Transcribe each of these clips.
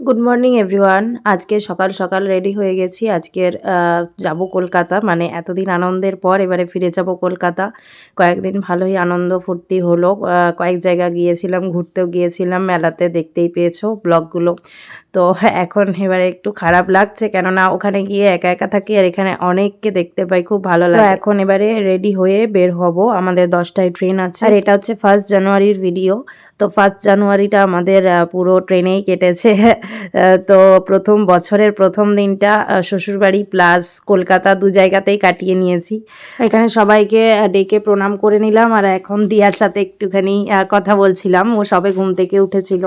Good morning everyone আজকে সকাল সকাল রেডি হয়ে গেছি। আজকের যাব কলকাতা। মানে এতদিন আনন্দের পর এবারে ফিরে যাব কলকাতা। কয়েকদিন ভালোই আনন্দ ফুর্তি হলো। কয়েক জায়গা গিয়েছিলাম ঘুরতেও গিয়েছিলাম। মেলাতে দেখতেই পেয়েছ ব্লগগুলো। তো এখন এবারে একটু খারাপ লাগছে কেননা ওখানে গিয়ে একা একা থাকি আর এখানে অনেককে দেখতে পাই খুব ভালো লাগে। এখন এবারে রেডি হয়ে বের হব। আমাদের দশটায় ট্রেন আছে। আর এটা হচ্ছে ফার্স্ট জানুয়ারির ভিডিও তো ফার্স্ট জানুয়ারিটা আমাদের পুরো ট্রেনেই কেটেছে। তো প্রথম বছরের প্রথম দিনটা শ্বশুরবাড়ি প্লাস কলকাতা দু জায়গাতেই কাটিয়ে নিয়েছি। এখানে সবাইকে ডেকে প্রণাম করে নিলাম আর এখন দিয়ার সাথে একটুখানি কথা বলছিলাম। ও সবে ঘুম থেকে উঠেছিল।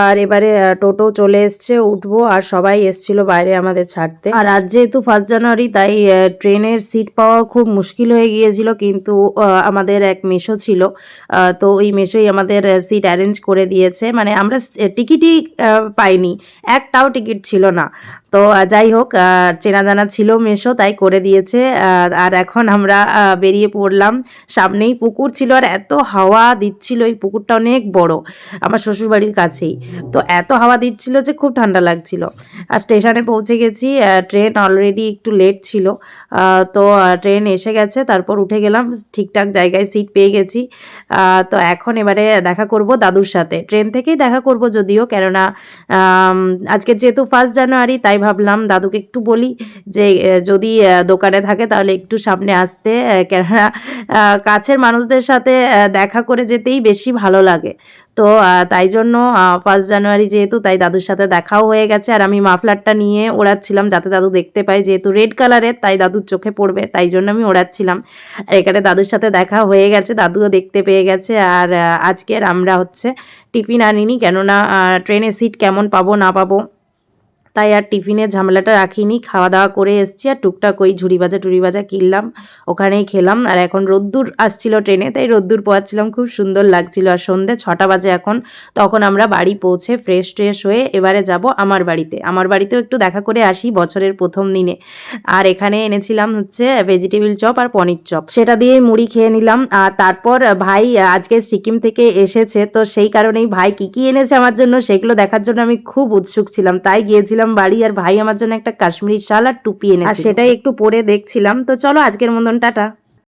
আর এবারে টোটো চলে এসছে, উঠবো আর সবাই এসছিল বাইরে আমাদের ছাড়তে। আর আজ যেহেতু ফার্স্ট জানুয়ারি তাই ট্রেনের সিট পাওয়া খুব মুশকিল হয়ে গিয়েছিল। কিন্তু আমাদের এক মেশো ছিল। তো ওই মেশোই আমাদের সিট অ্যারেঞ্জ করে দিয়েছে। মানে আমরা টিকিটই পাইনি। একটাও টিকিট ছিল না। তো যাই হোক চেনা জানা ছিল মেশো, তাই করে দিয়েছে। আর এখন আমরা বেরিয়ে পড়লাম। সামনেই পুকুর ছিল, আর এত হাওয়া দিচ্ছিল, এই পুকুরটা অনেক বড়, আমার শ্বশুরবাড়ির কাছেই। তো, এত হাওয়া দিচ্ছিল যে খুব ঠান্ডা লাগছিল। আর স্টেশনে পৌঁছে গেছি ট্রেন অলরেডি একটু লেট ছিল। তো ট্রেন এসে গেছে, তারপর উঠে গেলাম, ঠিকঠাক জায়গায় সিট পেয়ে গেছি। তো, এখন এবারে দেখা করব। দাদুর সাথে। ট্রেন থেকেই দেখা করব যদিও, কেননা আজকে যেহেতু ফার্স্ট জানুয়ারি, তাই ভাবলাম দাদুকে একটু বলি যে যদি দোকানে থাকে তাহলে একটু সামনে আসতে কেননা কাছের মানুষদের সাথে দেখা করে যেতেই বেশি ভালো লাগে। তো তাই জন্য ফার্স্ট জানুয়ারি যেহেতু, তাই দাদুর সাথে দেখাও হয়ে গেছে। আর আমি মাফলারটা নিয়ে ওড়াচ্ছিলাম যাতে দাদু দেখতে পায় যেহেতু রেড কালারের তাই দাদুর চোখে পড়বে, তাই জন্য আমি ওড়াচ্ছিলাম। এখানে দাদুর সাথে দেখা হয়ে গেছে, দাদুও দেখতে পেয়ে গেছে। আর আজকের আমরা হচ্ছে টিফিন আনিনি। কেননা ট্রেনে সিট কেমন পাবো না পাবো তাই আর টিফিনের ঝামেলাটা রাখিনি খাওয়া দাওয়া করে এসছি আর টুকটাক ওই ঝুড়ি ভাজা, টুড়ি কিনলাম, ওখানেই খেলাম। আর এখন রোদ্দুর আসছিল ট্রেনে, তাই রোদ্দুর পোয়াচ্ছিলাম, খুব সুন্দর লাগছিল। আর সন্ধে ছটা বাজে এখন, তখন আমরা বাড়ি পৌঁছে ফ্রেশ ট্রেশ হয়ে এবারে যাব আমার বাড়িতে। আমার বাড়িতেও একটু দেখা করে আসি বছরের প্রথম দিনে। আর এখানে এনেছিলাম হচ্ছে ভেজিটেবিল চপ আর পনির চপ সেটা দিয়েই মুড়ি খেয়ে নিলাম। আর তারপর ভাই আজকে সিকিম থেকে এসেছে, তো সেই কারণেই ভাই কি কি এনেছে আমার জন্য, সেগুলো দেখার জন্য আমি খুব উৎসুক ছিলাম। তাই গিয়েছিলাম বাড়ি আর ভাই আমার জন্য একটা কাশ্মীরি শাল আর টুপি এনে সেটাই একটু পরে দেখছিলাম। তো চলো আজকের মতন, টাটা।